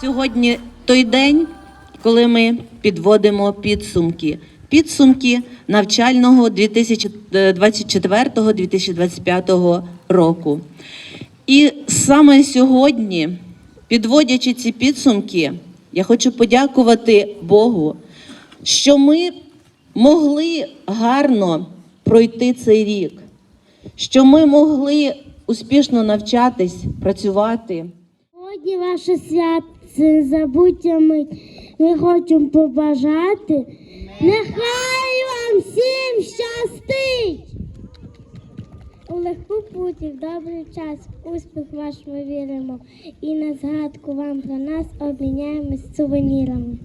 Сьогодні той день, коли ми підводимо підсумки. Підсумки навчального 2024-2025 року. І саме сьогодні, підводячи ці підсумки, я хочу подякувати Богу, що ми могли гарно пройти цей рік, що ми могли успішно навчатись, працювати. Сьогодні ваше свято це забуття мить. Ми хочемо побажати. Нехай вам всім щастить! У легку путі, в добрий час, успіх ваш ми віримо. І на згадку вам про нас обміняємось сувенірами.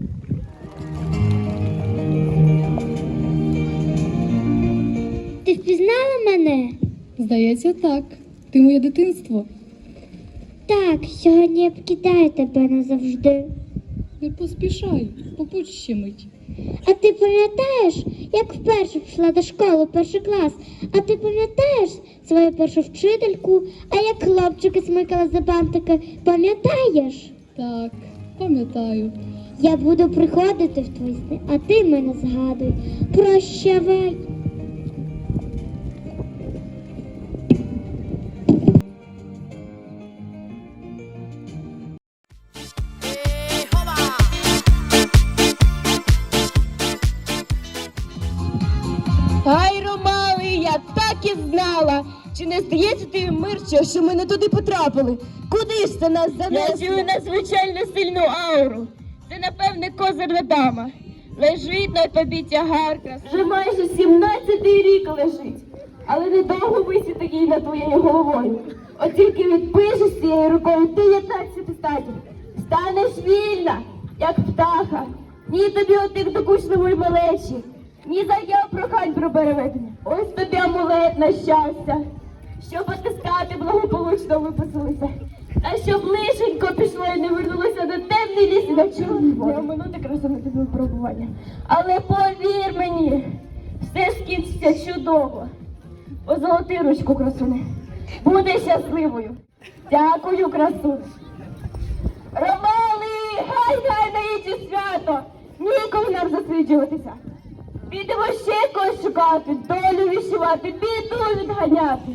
Ти впізнала мене? Здається, так. Ти моє дитинство. Так, сьогодні я покидаю тебе назавжди. Не поспішай, побудь ще мить. А ти пам'ятаєш, як вперше пішла до школи перший клас? А ти пам'ятаєш свою першу вчительку? А як хлопчики смикали за бантики, пам'ятаєш? Так, пам'ятаю. Я буду приходити в твої сни, а ти мене згадуй. Прощавай. Ай, Ромали, я так і знала. Чи не здається тобі, Мирча, що ми не туди потрапили? Куди ж це нас занесло? Я чую надзвичайно сильну ауру. Це, напевне, козирна дама. Лежить на тобі тягар красивий. Вже майже 17-й рік лежить. Але недовго висіти їй над твоєю головою. От тільки відпишеш цією рукою 19 статів. Станеш вільна, як птаха. Ні тобі отих докучливої малечі, ні заяв прохань про переведення. Ось тобі амулет на щастя. Щоб потискати благополучно виписалися. Та щоб лишенько пішло і не вернулося до темний ліс і на Не оминути красу на тобі випробування. Але повір мені, все скінчиться чудово. Позолоти ручку красуне. Буде щасливою. Дякую, красу. Ромали, гай гай на її свято! Ніколи нам засвідчуватися. Підемо ще когось шукати, долю віщувати, біду відганяти.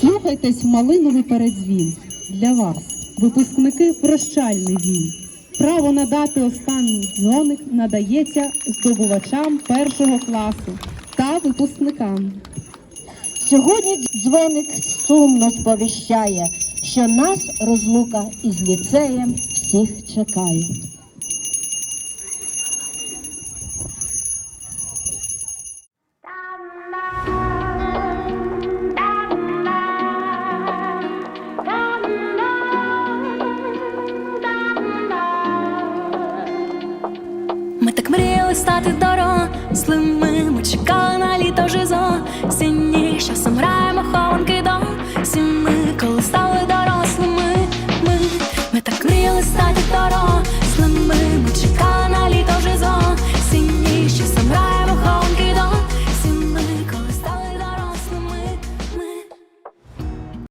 Слухайтесь малиновий передзвін для вас, випускники прощальний він. Право надати останній дзвоник надається здобувачам першого класу та випускникам. Сьогодні дзвоник сумно сповіщає, що нас розлука із ліцеєм всіх чекає. мали стати дорослими. Ми чекали на літо жизо, сіні часом граємо хованки до.